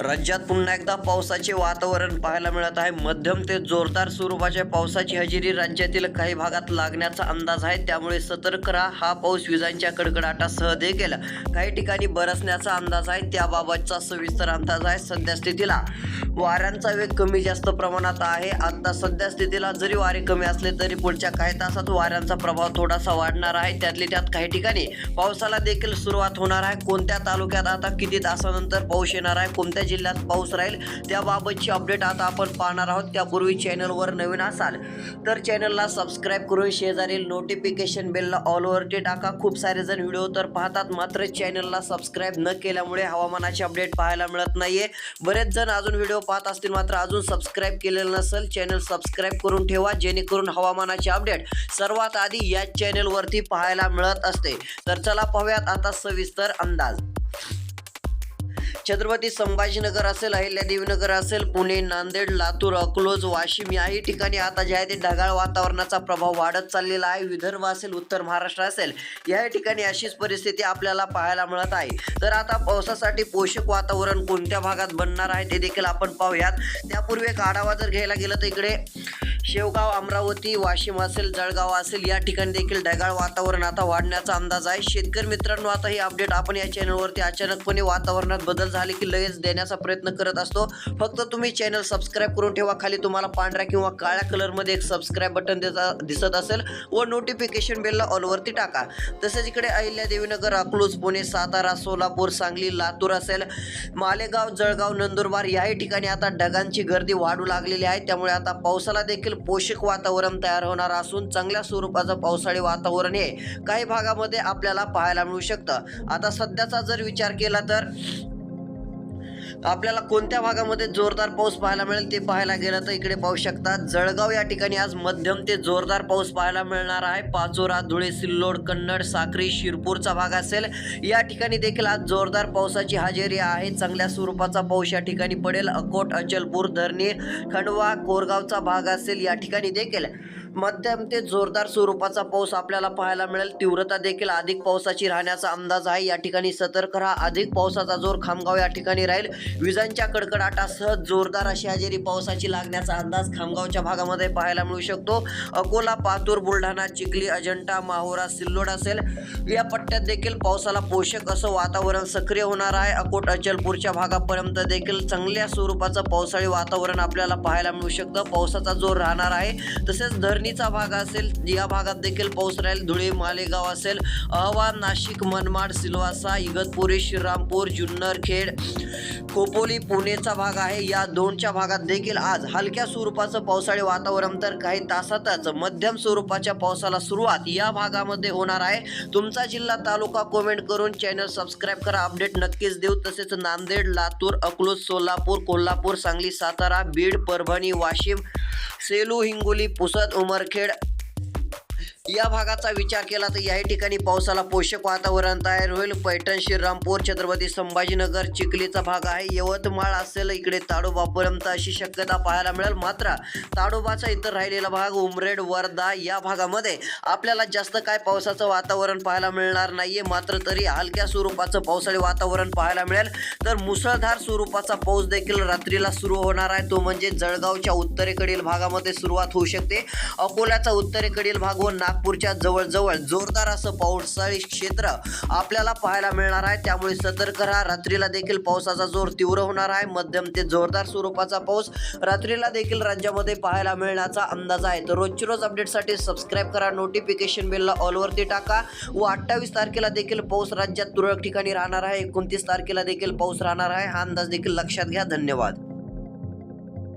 राज्यात पुन्हा एकदा पावसाचे वातावरण पाहायला मिळत आहे. मध्यम ते जोरदार स्वरूपाच्या पावसाची हजेरी राज्यातील काही भागात लागण्याचा अंदाज आहे. त्यामुळे सतर्क राहा. हा पाऊस विजांच्या कडकडाटासह देखील काही ठिकाणी बरसण्याचा अंदाज आहे. त्याबाबतचा सविस्तर अंदाज आहे. सध्या स्थितीला वाऱ्यांचा वेग कमी जास्त प्रमाणात आहे. आता सध्या स्थितीला जरी वारे कमी असले तरी पुढच्या काही तासात वाऱ्यांचा प्रभाव थोडासा वाढणार आहे. त्यातली त्यात काही ठिकाणी पावसाला देखील सुरुवात होणार आहे. कोणत्या तालुक्यात आता किती तासानंतर पाऊस येणार आहे? कोणत्या जिल्ह्यात पाऊस राहील. त्याबाबतची अपडेट आता आपण पाहणार आहोत. त्यापूर्वी चॅनलवर नवीन असाल तर चॅनलला सबस्क्राईब करून शेजारील नोटिफिकेशन बेलला ऑलवरती टाका. खूप सारे जण व्हिडिओ तर पाहतात. मात्र चॅनलला सबस्क्राईब न केल्यामुळे हवामानाचे अपडेट पाहायला मिळत नाहीये. बरेच जण अजून व्हिडिओ पाहत असतील. मात्र अजून सबस्क्राईब केलेलं नसेल चॅनल सबस्क्राईब करून ठेवा. जेणेकरून हवामानाचे अपडेट सर्वात आधी या चॅनलवरती पाहायला मिळत असते. तर चला पाहूयात आता सविस्तर अंदाज. छत्रपती संभाजीनगर असेल अहिल्यादेवीनगर असेल पुणे नांदेड लातूर अकलोज वाशिम याही ठिकाणी आता जे आहे ते ढगाळ वातावरणाचा प्रभाव वाढत चाललेला आहे. विदर्भ असेल उत्तर महाराष्ट्र असेल याही ठिकाणी अशीच परिस्थिती आपल्याला पाहायला मिळत आहे. तर आता पावसासाठी पोषक वातावरण कोणत्या भागात बनणार आहे ते देखील आपण पाहूयात. त्यापूर्वी एक आढावा जर घ्यायला गेलं तर इकडे शेवगाव अमरावती वाशिम असेल जळगाव असेल या ठिकाणी देखील ढगाळ वातावरण आता वाढण्याचा अंदाज आहे. शेतकरी मित्रांनो आता ही अपडेट आपण या चॅनलवरती अचानकपणे वातावरणात बदल झाले की लगेच देण्याचा प्रयत्न करत असतो. फक्त तुम्ही चॅनल सबस्क्राईब करून ठेवा. खाली तुम्हाला पांढऱ्या किंवा काळ्या कलरमध्ये एक सबस्क्राईब बटन दिसत असेल व नोटिफिकेशन बेलला ऑलवरती टाका. तसेच इकडे अहिल्यादेवीनगर अकलूज पुणे सातारा सोलापूर सांगली लातूर असेल मालेगाव जळगाव नंदुरबार याही ठिकाणी आता ढगांची गर्दी वाढू लागलेली आहे. त्यामुळे आता पावसाला देखील पोषक वातावरण तयार होणार असून चांगल्या स्वरूपाचं पावसाळी वातावरण हे काही भागामध्ये आपल्याला पाहायला मिळू शकतं. आता सध्याचा जर विचार केला तर आपल्याला कोणत्या भागामध्ये जोरदार पाऊस पाहायला मिळेल ते पाहायला गेलं तर इकडे पाहू शकता जळगाव या ठिकाणी आज मध्यम ते जोरदार पाऊस पाहायला मिळणार आहे. पाचोरा धुळे सिल्लोड कन्नड साक्री शिरपूरचा भाग असेल. या ठिकाणी देखील आज जोरदार पावसाची हजेरी आहे. चांगल्या स्वरूपाचा पाऊस या ठिकाणी पडेल. अकोट अचलपूर धरणी खंडवा कोरगावचा भाग असेल. या ठिकाणी देखील मध्यम ते जोरदार स्वरूपाचा पाऊस आपल्याला पाहायला मिळेल. तीव्रता देखील अधिक पावसाची राहण्याचा अंदाज आहे. या ठिकाणी सतर्क राहा. अधिक पावसाचा जोर खामगाव या ठिकाणी राहील. विजांच्या कडकडाटासह जोरदार अशी हजेरी पावसाची लागण्याचा अंदाज खामगावच्या भागामध्ये पाहायला मिळू शकतो. अकोला पातूर बुलढाणा चिखली अजंठा माहोरा सिल्लोड असेल. या पट्ट्यात देखील पावसाला पोषक असं वातावरण सक्रिय होणार आहे. अकोट अचलपूरच्या भागापर्यंत देखील चांगल्या स्वरूपाचं पावसाळी वातावरण आपल्याला पाहायला मिळू शकतं. पावसाचा जोर राहणार आहे. तसेच धरणीचा भाग असेल या भागात देखील पाऊस राहील. धुळे मालेगाव असेल. अहवा नाशिक मनमाड सिल्वासा इगतपुरी श्रीरामपूर जुन्नर खेड खोपोली पुणेचा भाग आहे. या दोनच्या भागात देखील आज हलक्या स्वरूपाचं पावसाळी वातावरण तर काही तासातच मध्यम स्वरूपाच्या पावसाला सुरुवात या भागामध्ये होणार आहे. तुमचा जिल्हा तालुका कमेंट करून चॅनल सबस्क्राईब करा. अपडेट नक्कीच देऊ. तसेच नांदेड लातूर अकलूज सोलापूर कोल्हापूर सांगली सातारा बीड परभणी वाशिम सेलू हिंगोली पुसद उमरखेड या भागाचा विचार केला तर याही ठिकाणी पावसाला पोषक वातावरण तयार होईल. पैठण श्रीरामपूर छत्रपती संभाजीनगर चिखलीचा भाग आहे. यवतमाळ असेल इकडे ताडोबापर्यंत अशी शक्यता पाहायला मिळेल. मात्र ताडोबाचा इतर राहिलेला भाग उमरेड वर्धा या भागामध्ये आपल्याला जास्त काय पावसाचं वातावरण पाहायला मिळणार नाहीये. मात्र तरी हलक्या स्वरूपाचं पावसाळी वातावरण पाहायला मिळेल. तर मुसळधार स्वरूपाचा पाऊस देखील रात्रीला सुरू होणार आहे. तो म्हणजे जळगावच्या उत्तरेकडील भागामध्ये सुरुवात होऊ शकते. अकोल्याचा उत्तरेकडील भाग व नागपूरच्या जवळजवळ जोरदार असं पावसाळी क्षेत्र आपल्याला पाहायला मिळणार आहे. त्यामुळे सतर्क राहा. रात्रीला देखील पावसाचा जोर तीव्र होणार आहे. मध्यम ते जोरदार स्वरूपाचा पाऊस रात्रीला देखील राज्यामध्ये पाहायला मिळण्याचा अंदाज आहे. तर रोजची रोज अपडेटसाठी सबस्क्राईब करा. नोटिफिकेशन बेलला ऑलवरती टाका. व अठ्ठावीस तारखेला देखील पाऊस राज्यात तुरळक ठिकाणी राहणार आहे. एकोणतीस तारखेला देखील पाऊस राहणार आहे. हा अंदाज देखील लक्षात घ्या. धन्यवाद.